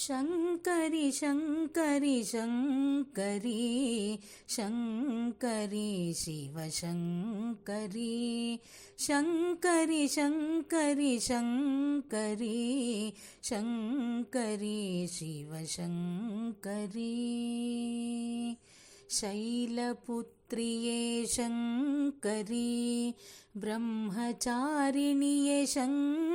शङ्करि शङ्करि शङ्करि शङ्करि शिवशङ्करि शङ्करि शङ्करि शङ्करि शङ्करि शिवशङ्करि शैलपुत्रिये शङ्करि ब्रह्मचारिणिये शङ्करि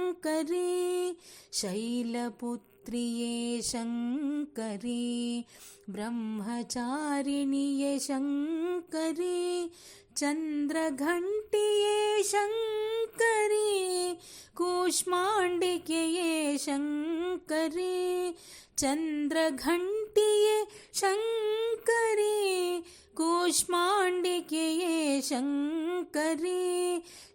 शैलपुत्रिये शङ्करि ब्रह्मचारिणिये शङ्करि चन्द्रघण्टिये शङ्करि कूष्माण्डिक्यये शङ्करि चन्द्रघण्टिये शङ्करि कूष्माण्डिक्यये शङ्करि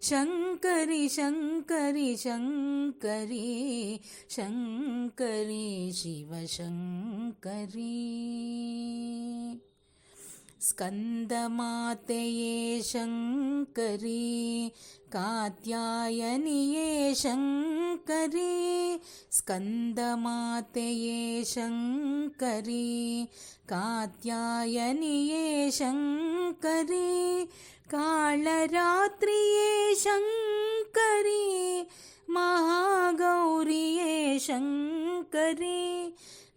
शङ्करि शङ्करि शङ्करि शङ्करि शिवशङ्करि स्कन्दमातये शङ्करि कात्यायनिये शङ्करि स्कन्दमातये शङ्करि कात्यायनिये शङ्करि कालरात्रिये शङ्करि महागौरिये शङ्करि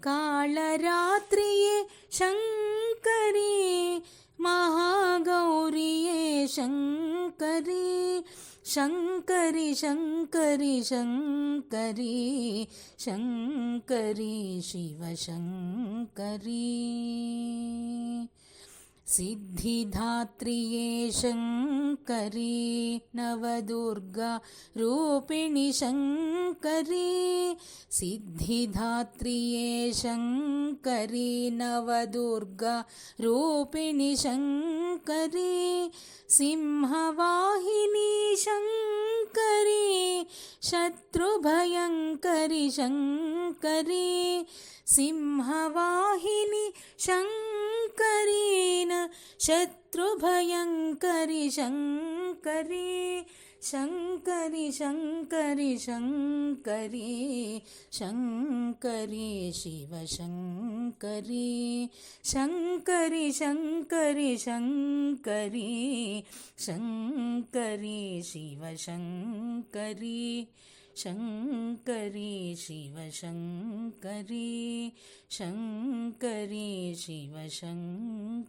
कालरात्रिये शङ्करि महागौरिये शङ्करि शङ्करि शङ्करि शङ्करि शङ्करि शिवशङ्करि सिद्धिधात्रिये शङ्करि Navdurga रूपिणि शङ्करि सिद्धिधात्रिये शङ्करि Navdurga रूपिणि शङ्करि Singhvahini शङ्करि शत्रुभयङ्करि शङ्करि सिंहवाहिनि शङ्करीन शत्रुभयङ्करि शङ्करि शङ्करि शङ्करि शङ्करि शङ्करि शिवशङ्करि शङ्करि शङ्करि शङ्करि शङ्करि शिवशङ्करि शङ्करि शिवशङ्करि शङ्करि शिवशङ्करि